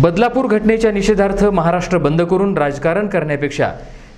बदलापूर घटनेच्या निषेधार्थ महाराष्ट्र बंद करून राजकारण करण्यापेक्षा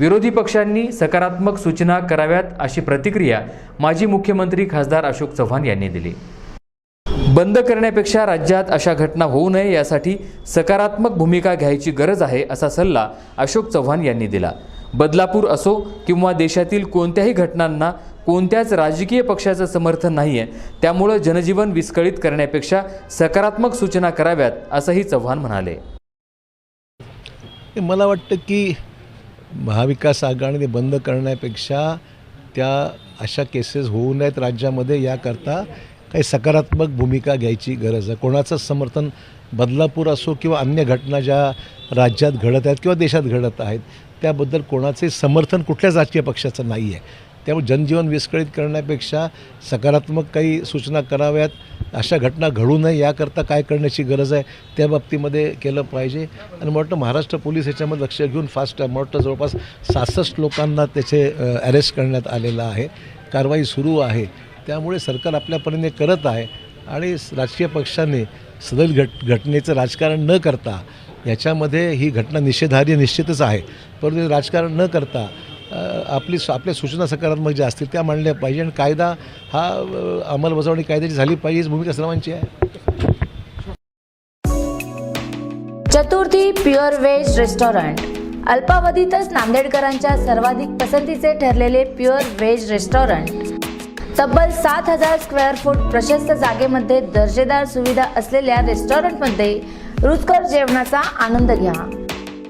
विरोधी पक्षांनी सकारात्मक सूचना कराव्यात अशी प्रतिक्रिया माजी मुख्यमंत्री खासदार अशोक चव्हाण यांनी दिली. बंद करण्यापेक्षा राज्यात अशा घटना होऊ नये यासाठी सकारात्मक भूमिका घ्यायची गरज आहे असा सल्ला अशोक चव्हाण यांनी दिला. बदलापूर असो किंवा देशातील कोणत्याही घटनांना कोणत्याच राजकीय पक्षाचं समर्थन नाही आहे त्यामुळं जनजीवन विस्कळीत करण्यापेक्षा सकारात्मक सूचना कराव्यात असंही चव्हाण म्हणाले. मला वाटतं की महाविकास आघाडीने बंद करण्यापेक्षा त्या अशा केसेस होऊ नयेत राज्यामध्ये याकरता काही सकारात्मक भूमिका घ्यायची गरज आहे. कोणाचं समर्थन बदलापूर असो किंवा अन्य घटना ज्या राज्यात घडत आहेत किंवा देशात घडत आहेत त्याबद्दल कोणाचे समर्थन कुठल्याच राजकीय पक्षाचं नाही आहे त्यामुळे जनजीवन विस्कळीत करण्यापेक्षा सकारात्मक काही सूचना कराव्यात. अशा घटना घडू नये याकरता काय करण्याची गरज आहे त्या बाबतीमध्ये केलं पाहिजे. आणि मला वाटतं महाराष्ट्र पोलीस याच्यामध्ये लक्ष घेऊन फास्ट मला वाटतं जवळपास सहासष्ट लोकांना त्याचे अरेस्ट करण्यात आलेलं आहे. कारवाई सुरू आहे. त्यामुळे सरकार आपल्या परीने करत आहे. आणि राजकीय पक्षांनी सदैल घट घटनेचं राजकारण न करता याच्यामध्ये ही घटना निषेधार्य निश्चितच आहे. परंतु राजकारण न करता आपली आपल्या सूचना सकारात्मक ज्या असतील त्या मांडल्या पाहिजे आणि कायदा हा अंमलबजावणी कायद्याची झाली पाहिजे हीच भूमिका सर्वांची आहे. Chaturthi pure veg restaurant. अल्पावधीतच नांदेडकरांच्या सर्वाधिक पसंतीचे ठरलेले प्युअर व्हेज रेस्टॉरंट. तब्बल सात हजार स्क्वेअर फूट प्रशस्त जागेमध्ये दर्जेदार सुविधा असलेल्या रेस्टॉरंटमध्ये रुचकर जेवणाचा आनंद घ्या.